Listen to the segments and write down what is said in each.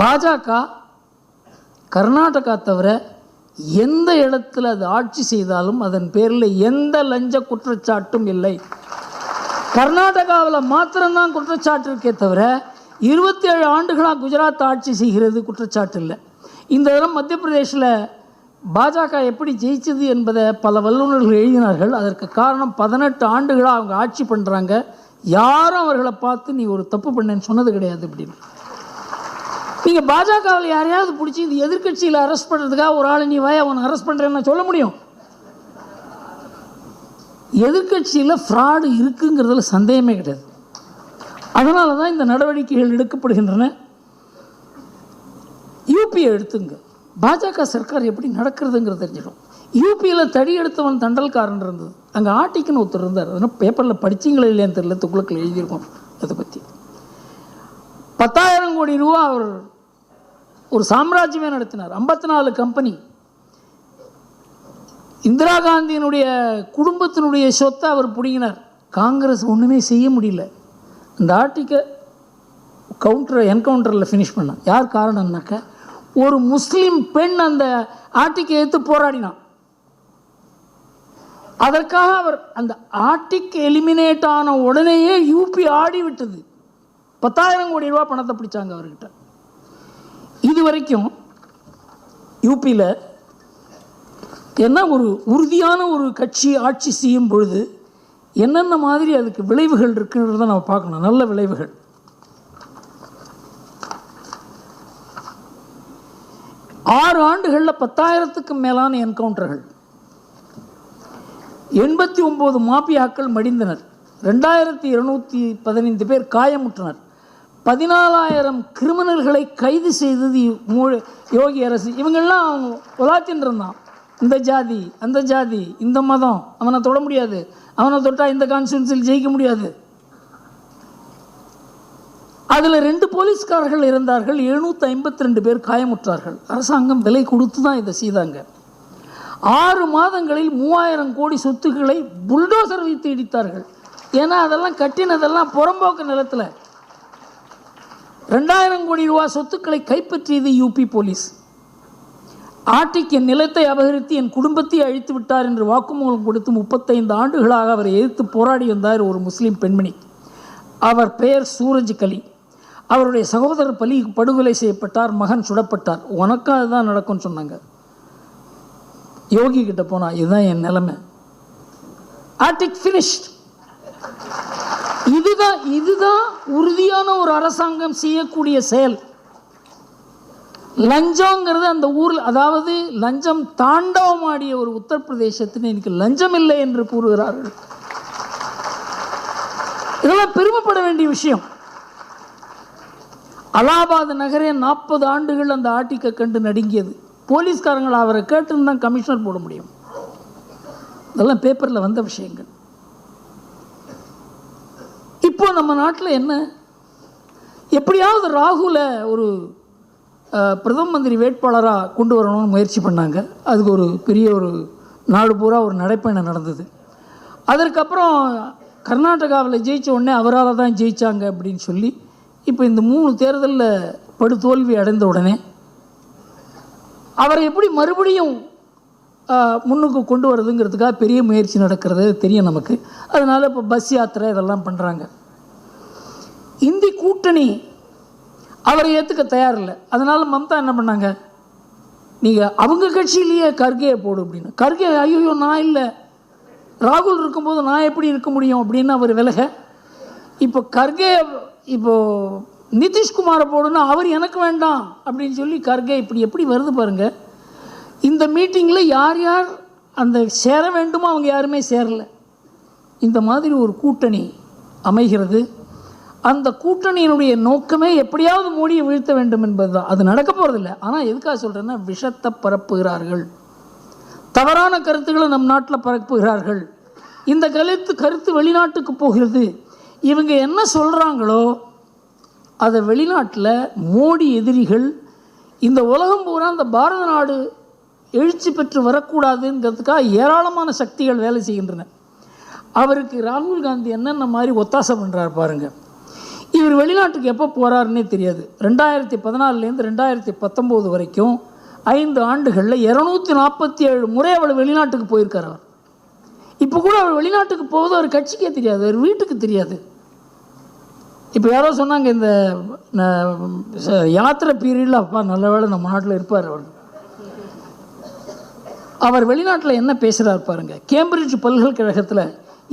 பாஜக கர்நாடகா தவிர எந்த இடத்துல அது ஆட்சி செய்தாலும் அதன் பேரில் எந்த லஞ்ச குற்றச்சாட்டும் இல்லை. கர்நாடகாவில் மாத்திரம்தான் குற்றச்சாட்டு இருக்கே தவிர இருபத்தி ஏழு ஆண்டுகளாக குஜராத் ஆட்சி செய்கிறது குற்றச்சாட்டு இல்லை. இந்த தரம் மத்திய பிரதேசில் பாஜக எப்படி ஜெயிச்சது என்பதை பல வல்லுநர்கள் எழுதினார்கள். அதற்கு காரணம் பதினெட்டு ஆண்டுகளாக அவங்க ஆட்சி பண்ணுறாங்க யாரும் அவர்களை பார்த்து நீ ஒரு தப்பு பண்ணேன்னு சொன்னது கிடையாது அப்படின்னு. நீங்கள் பாஜகவில் யாரையாவது பிடிச்சி இந்த எதிர்க்கட்சியில் அரெஸ்ட் பண்ணுறதுக்காக ஒரு ஆள் நீ வாய அவனை அரெஸ்ட் பண்ணுறேன்னு சொல்ல முடியும்? எதிர்கட்சியில் ஃப்ராடு இருக்குங்கிறதுல சந்தேகமே கிடையாது. அதனால தான் இந்த நடவடிக்கைகள் எடுக்கப்படுகின்றன. யூபியை எடுத்துங்க. பாஜக சர்க்கார் எப்படி நடக்கிறதுங்கிறது தெரிஞ்சிடும் யூபியில் தடி எடுத்தவன் தண்டல்காரன் இருந்தது. அங்கே ஆட்டிக்குன்னு ஒருத்தர் இருந்தார். அதனால் பேப்பரில் படிச்சிங்களே இல்லையான்னு தெரியல. துக்குளக்கில் எழுதியிருக்கோம். அதை பற்றி பத்தாயிரம் கோடி ரூபா அவர் ஒரு சாம்ராஜ்யமே நடத்தினார். ஐம்பத்தி நாலு கம்பெனி இந்திரா காந்தியினுடைய குடும்பத்தினுடைய சொத்தை அவர் பிடுங்கினார். காங்கிரஸ் ஒன்றுமே செய்ய முடியல. அந்த ஆர்டிக்கை கவுண்டரை என்கவுண்டரில் ஃபினிஷ் பண்ணான். யார் காரணம்னாக்க ஒரு முஸ்லீம் பெண் அந்த ஆர்டிக்கை எடுத்து போராடினான். அதற்காக அவர் அந்த ஆர்டிக் எலிமினேட் ஆன உடனேயே யூபி ஆடி விட்டது பத்தாயிரம் கோடி ரூபா பணத்தை பிடிச்சாங்க அவர்கிட்ட. இது வரைக்கும் யூபியில் என்ன ஒரு உறுதியான ஒரு கட்சி ஆட்சி செய்யும் பொழுது என்னென்ன மாதிரி அதுக்கு விளைவுகள் இருக்குன்றதை நம்ம பார்க்கணும். நல்ல விளைவுகள். ஆறு ஆண்டுகளில் பத்தாயிரத்துக்கும் மேலான என்கவுண்டர்கள். எண்பத்தி ஒம்பது மாபியாக்கள் மடிந்தனர். ரெண்டாயிரத்தி இருநூற்றி பதினைந்து பேர் காயமுற்றனர். பதினாலாயிரம் கிரிமினல்களை கைது செய்தது மூ- யோகி அரசு. இவங்கெல்லாம் அவங்க உலாத்தின்னு இருந்தான் இந்த ஜாதி அந்த ஜாதி இந்த மதம் அவனை தொட முடியாது. அவனை தொட்டால் இந்த கான்ஸ்டியூன்சியில் ஜெயிக்க முடியாது. அதில் ரெண்டு போலீஸ்காரர்கள் இருந்தார்கள். எழுநூற்றி ஐம்பத்தி ரெண்டு பேர் காயமுற்றார்கள். அரசாங்கம் விலை கொடுத்து தான் இதை செய்தாங்க. ஆறு மாதங்களில் மூவாயிரம் கோடி சொத்துக்களை புல்டோசர் வைத்து இடித்தார்கள். ஏன்னா அதெல்லாம் கட்டினதெல்லாம் புறம்போக்கு நிலத்தில். ரெண்டாயிரம் கோடி ரூபா சொத்துக்களை கைப்பற்றியது யூபி போலீஸ். ஆட்டிக்கு என் நிலத்தை அபகரித்து என் குடும்பத்தை அழித்து விட்டார் என்று வாக்குமூலம் கொடுத்து முப்பத்தைந்து ஆண்டுகளாக அவரை எதிர்த்து போராடி வந்தார் ஒரு முஸ்லீம் பெண்மணி. அவர் பெயர் சூரஜ் கலி. அவருடைய சகோதரர் பலி படுகொலை செய்யப்பட்டார் மகன் சுடப்பட்டார். உனக்கும் அதுதான் நடக்கும்னு சொன்னாங்க. யோகி கிட்ட போனா இதுதான் என் நிலைமை. ஆர்டிக் ஃபினிஷ்ட் இதுதான் இதுதான் உறுதியான ஒரு அரசாங்கம் செய்யக்கூடிய செயல். லஞ்சங்கிறது அந்த ஊரில் அதாவது லஞ்சம் தாண்டவமாடிய ஒரு உத்தரப்பிரதேசத்தில் இன்னைக்கு லஞ்சம் இல்லை என்று கூறுகிறார்கள். இதெல்லாம் பெருமைப்பட வேண்டிய விஷயம். அலாபாத் நகரே நாற்பது ஆண்டுகள் அந்த ஆட்டிக்கை கண்டு நடுங்கியது. போலீஸ்காரங்களை அவரை கேட்டுன்னு தான் கமிஷனர் போட முடியும். இதெல்லாம் பேப்பரில் வந்த விஷயங்கள். இப்போ நம்ம நாட்டில் என்ன? எப்படியாவது ராகுலை ஒரு பிரதம மந்திரி வேட்பாளராக கொண்டு வரணும்னு முயற்சி பண்ணாங்க. அதுக்கு ஒரு பெரிய ஒரு நாடு பூரா ஒரு நடைப்பயணம் நடந்தது. அதற்கப்புறம் கர்நாடகாவில் ஜெயிச்ச உடனே அவரால் தான் ஜெயித்தாங்க அப்படின்னு சொல்லி இப்போ இந்த மூணு தேர்தலில் படுதோல்வி அடைந்த உடனே அவரை எப்படி மறுபடியும் முன்னுக்கு கொண்டு வரதுங்கிறதுக்காக பெரிய முயற்சி நடக்கிறது தெரியும் நமக்கு. அதனால் இப்போ பஸ் யாத்திரை இதெல்லாம் பண்ணுறாங்க இந்தி கூட்டணி அவரை ஏற்றுக்க தயாரில்லை. அதனால் மம்தா என்ன பண்ணாங்க? நீங்கள் அவங்க கட்சியிலேயே கர்கையை போடு அப்படின்னு. கர்கே ஐயோ நான் இல்லை. ராகுல் இருக்கும்போது நான் எப்படி இருக்க முடியும் அப்படின்னு அவர் விலக. இப்போ கர்கே இப்போ நிதிஷ்குமாரை போடுன்னா அவர் எனக்கு வேண்டாம் அப்படின்னு சொல்லி கர்கே இப்படி எப்படி வருது பாருங்கள் இந்த மீட்டிங்கில் யார் யார் அந்த சேர வேண்டுமோ அவங்க யாருமே சேரலை. இந்த மாதிரி ஒரு கூட்டணி அமைகிறது. அந்த கூட்டணியினுடைய நோக்கமே எப்படியாவது மோடியை வீழ்த்த வேண்டும் என்பதுதான். அது நடக்க போகிறதில்ல ஆனால் எதுக்காக சொல்கிறேன்னா விஷத்தை பரப்புகிறார்கள். தவறான கருத்துக்களை நம் நாட்டில் பரப்புகிறார்கள். இந்த கருத்து கருத்து வெளிநாட்டுக்கு போகிறது. இவங்க என்ன சொல்கிறாங்களோ அதை வெளிநாட்டில் மோடி எதிரிகள் இந்த உலகம் பூரா இந்த பாரத நாடு எழுச்சி பெற்று வரக்கூடாதுங்கிறதுக்காக ஏராளமான சக்திகள் வேலை செய்கின்றன. அவருக்கு ராகுல் காந்தி என்னென்ன மாதிரி ஒத்தாசை பண்ணுறாரு பாருங்கள் இவர் வெளிநாட்டுக்கு எப்போ போகிறாருன்னே தெரியாது. ரெண்டாயிரத்தி பதினாலுலேருந்து ரெண்டாயிரத்தி பத்தொம்போது வரைக்கும் ஐந்து ஆண்டுகளில் இரநூத்தி நாற்பத்தி ஏழு முறை அவள் வெளிநாட்டுக்கு போயிருக்கார் அவர். இப்போ கூட அவள் வெளிநாட்டுக்கு போவது அவர் கட்சிக்கே தெரியாது அவர் வீட்டுக்கு தெரியாது. இப்போ யாரோ சொன்னாங்க இந்த யாத்திரை பீரியடில் அப்பா நல்ல வேளை நம்ம நாட்டில் இருப்பார் அவர். அவர் வெளிநாட்டில் என்ன பேசுகிறார் பாருங்க. கேம்பிரிட்ஜ் பல்கலைக்கழகத்தில்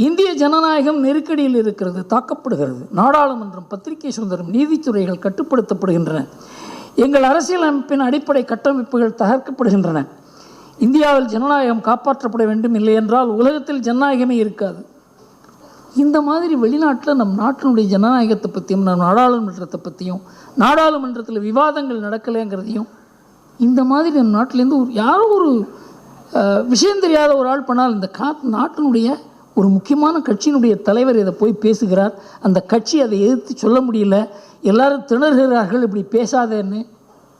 இந்திய ஜனநாயகம் நெருக்கடியில் இருக்கிறது தாக்கப்படுகிறது. நாடாளுமன்றம் பத்திரிகை சுதந்திரம் நீதித்துறைகள் கட்டுப்படுத்தப்படுகின்றன. எங்கள் அரசியலமைப்பின் அடிப்படை கட்டமைப்புகள் தகர்க்கப்படுகின்றன. இந்தியாவில் ஜனநாயகம் காப்பாற்றப்பட வேண்டும் இல்லை என்றால் உலகத்தில் ஜனநாயகமே இருக்காது. இந்த மாதிரி வெளிநாட்டில் நம் நாட்டினுடைய ஜனநாயகத்தை பற்றியும் நம் நாடாளுமன்றத்தை பற்றியும் நாடாளுமன்றத்தில் விவாதங்கள் நடக்கலைங்கிறதையும் இந்த மாதிரி நம் நாட்டிலேருந்து ஒரு யாரோ ஒரு விஷயம் தெரியாத ஒரு ஆள் பண்ணால் இந்த கா நாட்டினுடைய ஒரு முக்கியமான கட்சியினுடைய தலைவர் இதை போய் பேசுகிறார். அந்த கட்சி அதை எதிர்த்து சொல்ல முடியல. எல்லாரும் திணறுகிறார்கள் இப்படி பேசாதேன்னு.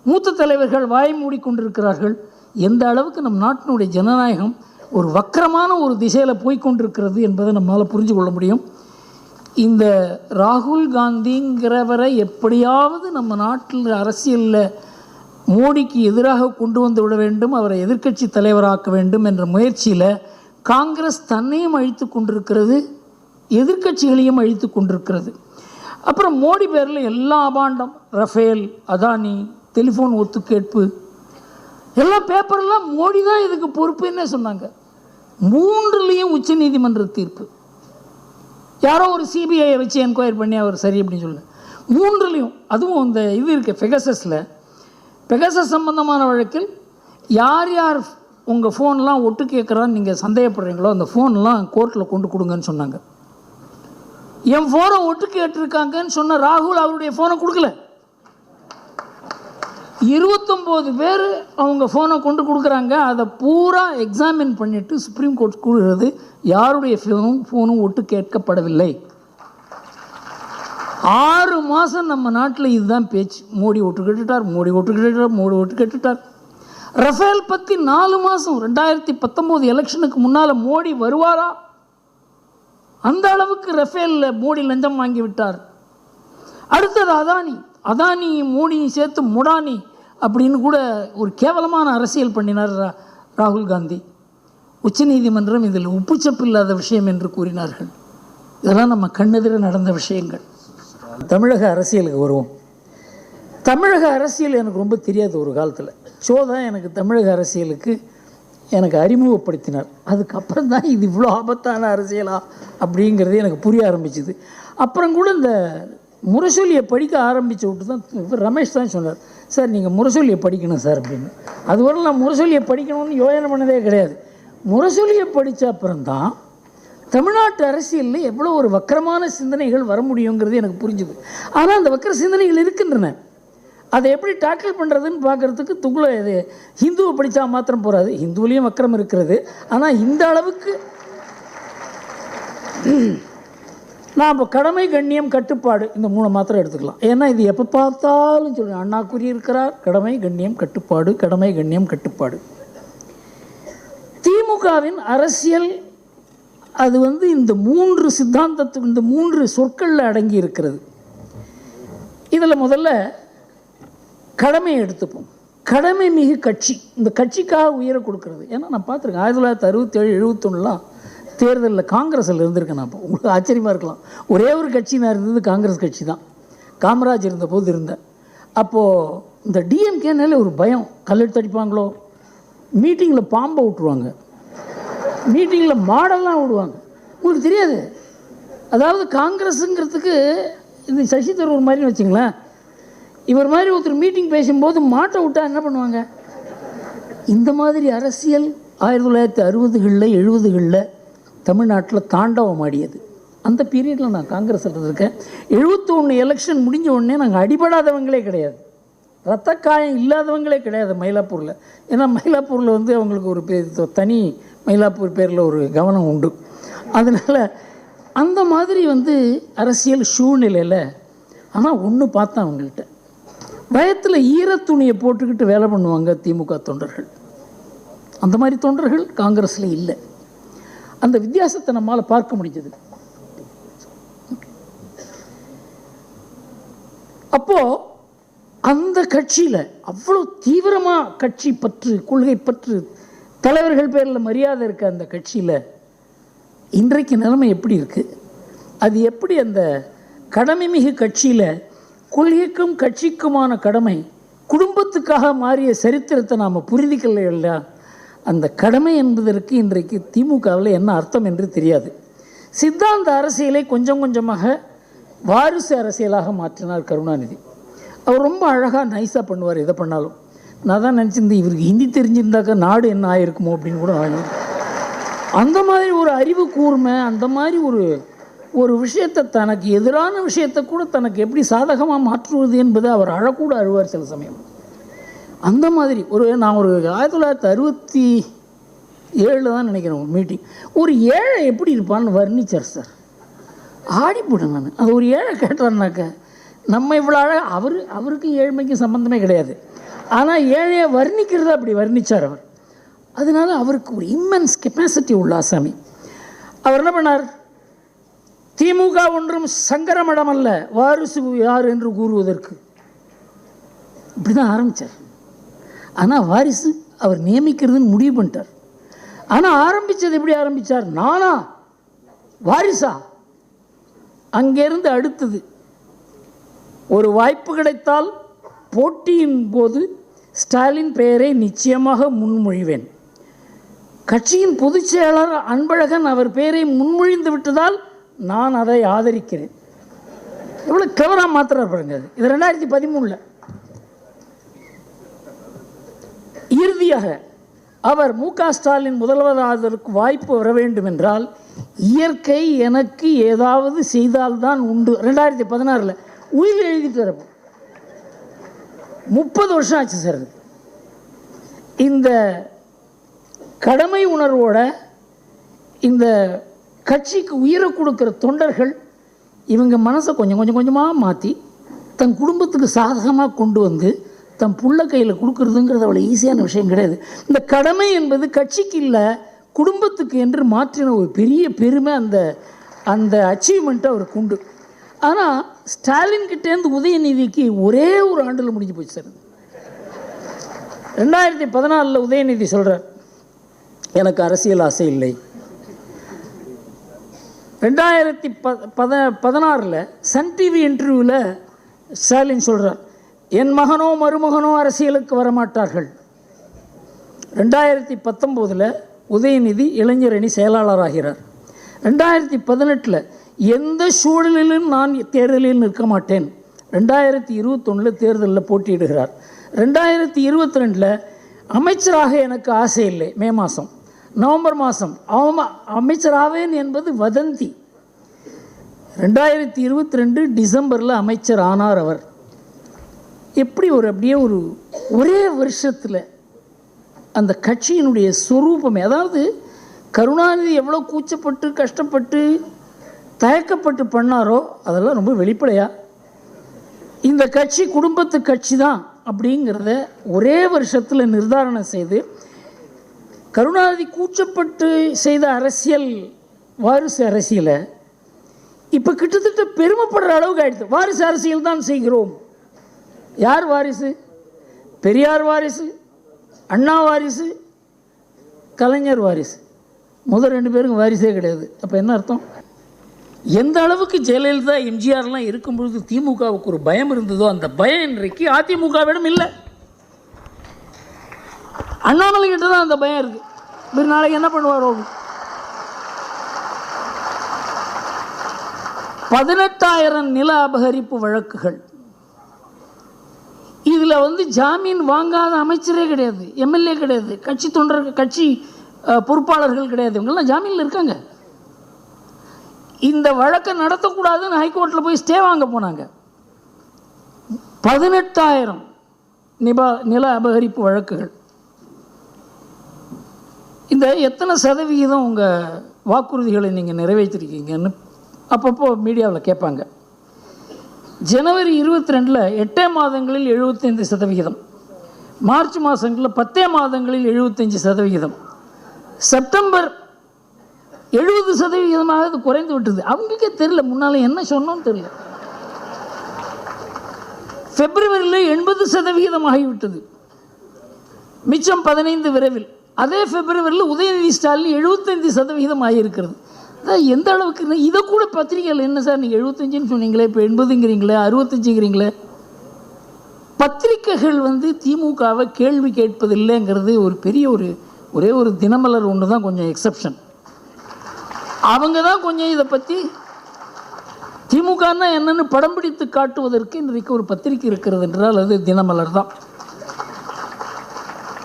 மூத்த தலைவர்கள் வாய் மூடிக்கொண்டிருக்கிறார்கள். எந்த அளவுக்கு நம் நாட்டினுடைய ஜனநாயகம் ஒரு வக்கரமான ஒரு திசையில் போய்கொண்டிருக்கிறது என்பதை நம்மால் புரிஞ்சு கொள்ள முடியும். இந்த ராகுல் காந்திங்கிறவரை எப்படியாவது நம்ம நாட்டில் அரசியலில் மோடிக்கு எதிராக கொண்டு வந்து விட வேண்டும் அவரை எதிர்க்கட்சி தலைவராக்க வேண்டும் என்ற முயற்சியில் காங்கிரஸ் தன்னையும் அழித்து கொண்டிருக்கிறது எதிர்க்கட்சிகளையும் அழித்து கொண்டிருக்கிறது. அப்புறம் மோடி பேரில் எல்லா அபாண்டம் ரஃபேல் அதானி டெலிஃபோன் ஒத்துக்கேட்பு எல்லாம் பேப்பர்லாம் மோடி தான் இதுக்கு பொறுப்புன்னே சொன்னாங்க. மூன்றுலேயும் உச்சநீதிமன்ற தீர்ப்பு. யாரோ ஒரு சிபிஐயை வச்சு என்கொயர் பண்ணி அவர் சரி அப்படின்னு சொல்லுங்கள் மூன்றுலேயும் அதுவும் இந்த இது இருக்குது ஃபெகசஸில் பெகச சம்பந்தமான வழக்கில் யார் யார் உங்கள் ஃபோன்லாம் ஒட்டு கேட்குறான்னு நீங்கள் சந்தேகப்படுறீங்களோ அந்த ஃபோன்லாம் கோர்ட்டில் கொண்டு கொடுங்கன்னு சொன்னாங்க. என் ஃபோனை ஒட்டு கேட்டிருக்காங்கன்னு சொன்ன ராகுல் அவருடைய ஃபோனை கொடுக்கல. இருபத்தொம்போது பேர் அவங்க ஃபோனை கொண்டு கொடுக்குறாங்க. அதை பூரா எக்ஸாமின் பண்ணிட்டு சுப்ரீம் கோர்ட் கூறுகிறது யாருடைய ஃபோனும் ஃபோனும் ஒட்டு கேட்கப்படவில்லை. ஆறு மாதம் நம்ம நாட்டில் இதுதான் பேச்சு. மோடி ஒட்டு கேட்டுட்டார் மோடி ஓட்டு கேட்டுட்டார் மோடி ஒட்டு கேட்டுட்டார். ரஃபேல் பற்றி நாலு மாதம் ரெண்டாயிரத்தி பத்தொம்போது எலெக்ஷனுக்கு முன்னால் மோடி வருவாரா? அந்த அளவுக்கு ரஃபேலில் மோடி லஞ்சம் வாங்கி விட்டார். அடுத்தது அதானி. அதானி மோடியும் சேர்த்து முடானி அப்படின்னு கூட ஒரு கேவலமான அரசியல் பண்ணினார் ரா- ராகுல் காந்தி. உச்சநீதிமன்றம் இதில் உப்புச்சப்பு இல்லாத விஷயம் என்று கூறினார்கள். இதெல்லாம் நம்ம கண்ணெதிர நடந்த விஷயங்கள். தமிழக அரசியலுக்கு வருவோம். தமிழக அரசியல் எனக்கு ரொம்ப தெரியாது ஒரு காலத்தில். ஸோ தான் எனக்கு தமிழக அரசியலுக்கு எனக்கு அறிமுகப்படுத்தினார். அதுக்கப்புறம் தான் இது இவ்வளோ ஆபத்தான அரசியலா அப்படிங்கிறது எனக்கு புரிய ஆரம்பிச்சுது. அப்புறம் கூட இந்த முரசொலியை படிக்க ஆரம்பித்து விட்டு தான் ரமேஷ் தான் சொன்னார். சார் நீங்கள் முரசொலியை படிக்கணும் சார் அப்படின்னு. அதுவரை நான் முரசொலியை படிக்கணும்னு யோஜனை பண்ணதே கிடையாது. முரசொலியை படித்த அப்புறம் தான் தமிழ்நாட்டு அரசியலில் எவ்வளோ ஒரு வக்கரமான சிந்தனைகள் வர முடியுங்கிறது எனக்கு புரிஞ்சுது. ஆனால் அந்த வக்கர சிந்தனைகள் இருக்கின்றன. அதை எப்படி டேக்கிள் பண்ணுறதுன்னு பார்க்குறதுக்கு துகுல இது ஹிந்துவை படித்தா மாத்திரம் போகாது ஹிந்துவிலையும் வக்கரம் இருக்கிறது. ஆனால் இந்த அளவுக்கு நான் இப்போ கடமை கண்ணியம் கட்டுப்பாடு இந்த மூணு மாத்திரம் எடுத்துக்கலாம். ஏன்னா இது எப்போ பார்த்தாலும் சொல்லுவேன் அண்ணா கூறியிருக்கிறார் கடமை கண்ணியம் கட்டுப்பாடு கடமை கண்ணியம் கட்டுப்பாடு. திமுகவின் அரசியல் அது வந்து இந்த மூன்று சித்தாந்தத்துக்கு இந்த மூன்று சொற்களில் அடங்கி இருக்கிறது. இதில் முதல்ல கடமையை எடுத்துப்போம். கடமை மிகு கட்சி. இந்த கட்சிக்காக உயிரை கொடுக்கறது. ஏன்னா நான் பார்த்துருக்கேன் ஆயிரத்தி தொள்ளாயிரத்தி அறுபத்தேழு எழுபத்தொன்னுலாம் தேர்தலில் காங்கிரஸில் இருந்திருக்கேன் நான் இப்போ. உங்களுக்கு ஆச்சரியமாக இருக்கலாம். ஒரே ஒரு கட்சி நான் இருந்தது காங்கிரஸ் கட்சி தான். காமராஜ் இருந்தபோது இருந்தேன் அப்போது இந்த டிஎம்கேனாலே ஒரு பயம். கல்லெடுத்து அடிப்பாங்களோ? மீட்டிங்கில் பாம்பை விட்டுருவாங்க. மீட்டிங்கில் மாடெல்லாம் விடுவாங்க. உங்களுக்கு தெரியாது? அதாவது காங்கிரஸுங்கிறதுக்கு இந்த சசி தரூர் மாதிரின்னு வச்சுங்களேன். இவர் மாதிரி ஒருத்தர் மீட்டிங் பேசும்போது மாட்டை விட்டா என்ன பண்ணுவாங்க? இந்த மாதிரி அரசியல் ஆயிரத்தி தொள்ளாயிரத்தி அறுபதுகளில் எழுபதுகளில் தமிழ்நாட்டில் தாண்டவம் ஆடியது. அந்த பீரியடில் நான் காங்கிரஸில் இருந்திருக்கேன் எழுபத்தொன்று எலெக்ஷன் முடிஞ்ச உடனே நாங்கள் அடிபடாதவங்களே கிடையாது. ரத்த காயம் இல்லாதவங்களே கிடையாது மயிலாப்பூரில். ஏன்னா மயிலாப்பூரில் வந்து அவங்களுக்கு ஒரு தனி மயிலாப்பூர் பேரில் ஒரு கவனம் உண்டு. அதனால் அந்த மாதிரி வந்து அரசியல் சூழ்நிலையில் ஆனால் ஒன்று பார்த்தேன் அவங்கள்ட்ட. பயத்தில் ஈரத்துணியை போட்டுக்கிட்டு வேலை பண்ணுவாங்க திமுக தொண்டர்கள். அந்த மாதிரி தொண்டர்கள் காங்கிரஸில் இல்லை. அந்த வித்தியாசத்தை நம்மால் பார்க்க முடிஞ்சது. அப்போது அந்த கட்சியில் அவ்வளோ தீவிரமாக கட்சி பற்று கொள்கை பற்று தலைவர்கள் பேரில் மரியாதை இருக்க அந்த கட்சியில் இன்றைக்கு நிலைமை எப்படி இருக்குது அது எப்படி அந்த கடமை மிகு கட்சியில் கொள்கைக்கும் கட்சிக்குமான கடமை குடும்பத்துக்காக மாறிய சரித்திரத்தை நாம் புரிதிக்கல இல்லையா? அந்த கடமை என்பதற்கு இன்றைக்கு திமுகவில் என்ன அர்த்தம் என்று தெரியாது. சித்தாந்த அரசியலை கொஞ்சம் கொஞ்சமாக வாரிசு அரசியலாக மாற்றினார் கருணாநிதி. அவர் ரொம்ப அழகாக நைஸாக பண்ணுவார் எதை பண்ணாலும். நான் தான் நினச்சிருந்தேன் இவருக்கு ஹிந்தி தெரிஞ்சிருந்தாக்கா நாடு என்ன ஆயிருக்குமோ அப்படின்னு கூட நான் அந்த மாதிரி ஒரு அறிவு கூர்மை அந்த மாதிரி ஒரு ஒரு விஷயத்தை தனக்கு எதிரான விஷயத்தை கூட தனக்கு எப்படி சாதகமாக மாற்றுவது என்பதை அவர் அழக்கூட அழுவார் சில சமயம். அந்த மாதிரி ஒரு நான் ஒரு ஆயிரத்தி தொள்ளாயிரத்தி அறுபத்தி ஏழில் தான் நினைக்கிறேன் ஒரு மீட்டிங் ஒரு ஏழை எப்படி இருப்பான்னு வர்ணிச்சார் சார். ஆடிப்போட்டேன் நான். அது ஒரு ஏழை கேட்டார்னாக்க நம்ம இவ்வளோ அழகாக அவர் அவருக்கும் ஏழ்மைக்கும் சம்மந்தமே கிடையாது. ஆனால் ஏழையை வர்ணிக்கிறத அப்படி வர்ணிச்சார் அவர். அதனால அவருக்கு ஒரு இம்மென்ஸ் கெப்பாசிட்டி உள்ள ஆசாமி. அவர் என்ன பண்ணார்? திமுக ஒன்றும் சங்கரமடம் அல்ல வாரிசு யார் என்று கூறுவதற்கு. இப்படி தான் ஆரம்பித்தார் ஆனால் வாரிசு அவர் நியமிக்கிறதுன்னு முடிவு பண்ணிட்டார். ஆனால் ஆரம்பித்தது எப்படி ஆரம்பித்தார் நானா? வாரிசா? அங்கேருந்து அடுத்தது ஒரு வாய்ப்பு கிடைத்தால் போட்டியின் போது ஸ்டாலின் பெயரை நிச்சயமாக முன்மொழிவேன். கட்சியின் பொதுச்செயலாளர் அன்பழகன் அவர் பெயரை முன்மொழிந்து விட்டதால் நான் அதை ஆதரிக்கிறேன். எவ்வளோ கிளவராக மாத்திரார் பாருங்க. இது ரெண்டாயிரத்தி பதிமூணில். இறுதியாக அவர் மு க ஸ்டாலின் முதல்வராதற்கு வாய்ப்பு வர வேண்டும் என்றால் இயற்கை எனக்கு ஏதாவது செய்தால்தான் உண்டு. ரெண்டாயிரத்தி பதினாறில். உயிர் எழுதிட்டு வரப்போ. முப்பது வருஷம் ஆச்சு சார் இந்த கடமை உணர்வோட இந்த கட்சிக்கு உயிரை கொடுக்குற தொண்டர்கள் இவங்க மனசை கொஞ்சம் கொஞ்சம் கொஞ்சமாக மாற்றி தன் குடும்பத்துக்கு சாதகமாக கொண்டு வந்து தன் புள்ள கையில் கொடுக்குறதுங்கிறது அவ்வளோ ஈஸியான விஷயம் கிடையாது. இந்த கடமை என்பது கட்சிக்கு இல்லை குடும்பத்துக்கு என்று மாற்றின ஒரு பெரிய பெருமை அந்த அந்த அச்சீவ்மெண்ட்டை அவருக்கு உண்டு. ஆனால் ஸ்டாலின் கிட்டேருந்து உதயநிதிக்கு ஒரே ஒரு ஆண்டில் முடிஞ்சு போச்சு சார். ரெண்டாயிரத்தி பதினாலில் உதயநிதி சொல்கிறார் எனக்கு அரசியல் ஆசை இல்லை. ரெண்டாயிரத்தி ப பத பதினாறில் சன் டிவி இன்டர்வியூவில் ஸ்டாலின் சொல்கிறார் என் மகனோ மருமகனோ அரசியலுக்கு வரமாட்டார்கள். ரெண்டாயிரத்தி பத்தொம்போதில் உதயநிதி இளைஞரணி செயலாளராகிறார். ரெண்டாயிரத்தி பதினெட்டில் எந்த சூழலிலும் நான் தேர்தலில் நிற்க மாட்டேன். ரெண்டாயிரத்தி இருபத்தொன்னில் தேர்தலில் போட்டியிடுகிறார். ரெண்டாயிரத்தி இருபத்தி ரெண்டில் அமைச்சராக எனக்கு ஆசை இல்லை மே மாதம் நவம்பர் மாதம் அவம அமைச்சராவேன் என்பது வதந்தி. ரெண்டாயிரத்தி இருபத்தி ரெண்டு டிசம்பரில் அமைச்சர் ஆனார் அவர். எப்படி ஒரு அப்படியே ஒரு ஒரே வருஷத்தில் அந்த கட்சியினுடைய சுரூபம் அதாவது கருணாநிதி எவ்வளோ கூச்சப்பட்டு கஷ்டப்பட்டு தயக்கப்பட்டு பண்ணாரோ அதெல்லாம் ரொம்ப வெளிப்படையாக இந்த கட்சி குடும்பத்து கட்சி தான் அப்படிங்கிறத ஒரே வருஷத்தில் நிர்தாரணம் செய்து கருணாநிதி கூச்சப்பட்டு செய்த அரசியல் வாரிசு அரசியலை இப்போ கிட்டத்தட்ட பெருமைப்படுற அளவுக்கு ஆயிடுது. வாரிசு அரசியல் தான் செய்கிறோம். யார் வாரிசு? பெரியார் வாரிசு அண்ணா வாரிசு கலைஞர் வாரிசு. முதல் ரெண்டு பேருக்கும் வாரிசே கிடையாது. அப்போ என்ன அர்த்தம்? எந்த அளவுக்கு ஜெயலலிதா எம்ஜிஆர்லாம் இருக்கும் பொழுது திமுகவுக்கு ஒரு பயம் இருந்ததோ அந்த பயம் இன்றைக்கு அதிமுகவிடம் இல்லை. அண்ணாமலை கிட்ட தான் அந்த பயம் இருக்கு. இவர் நாளைக்கு என்ன பண்ணுவாரோ பதினெட்டாயிரம் நில அபகரிப்பு வழக்குகள். இதில் வந்து ஜாமீன் வாங்காத அமைச்சரே கிடையாது எம்எல்ஏ கிடையாது கட்சி தொண்டர்கள் கட்சி பொறுப்பாளர்கள் கிடையாது. இவங்கெல்லாம் ஜாமீனில் இருக்காங்க. இந்த வழக்கை நடத்தக்கூடாதுன்னு ஹைகோர்ட்டில் போய் ஸ்டே வாங்க போனாங்க. பதினெட்டாயிரம் நிபா நில அபகரிப்பு வழக்குகள். இந்த எத்தனை சதவிகிதம் உங்கள் வாக்குறுதிகளை நீங்கள் நிறைவேற்றிருக்கீங்கன்னு அப்பப்போ மீடியாவில் கேட்பாங்க. ஜனவரி இருபத்தி ரெண்டில் எட்டே மாதங்களில் எழுபத்தைந்து சதவிகிதம். மார்ச் மாதங்களில் பத்தே மாதங்களில் எழுபத்தஞ்சு சதவிகிதம். செப்டம்பர் எழுபது சதவிகிதமாக அது குறைந்து விட்டது. அவங்களுக்கே தெரியல முன்னால் என்ன சொன்னோன்னு தெரியல. பிப்ரவரியில் எண்பது சதவிகிதம் ஆகிவிட்டது மிச்சம் பதினைந்து விரைவில். அதே பிப்ரவரியில் உதயநிதி ஸ்டாலின் எழுபத்தைந்து சதவிகிதம் ஆகியிருக்கிறது அதான் எந்த அளவுக்கு இதை கூட பத்திரிகைகள் என்ன சார் நீங்கள் எழுபத்தஞ்சுன்னு சொன்னீங்களே இப்போ எண்பதுங்கிறீங்களே அறுபத்தஞ்சுங்கிறீங்களே? பத்திரிக்கைகள் வந்து திமுகவை கேள்வி கேட்பதில்லைங்கிறது ஒரு பெரிய ஒரு ஒரே ஒரு தினமலர் ஒன்று தான் கொஞ்சம் எக்ஸப்ஷன் அவங்க தான் கொஞ்சம் இதை பற்றி திமுகன்னா என்னன்னு படம் பிடித்து காட்டுவதற்கு இன்றைக்கு ஒரு பத்திரிக்கை இருக்கிறது என்றால் அது தினமலர் தான்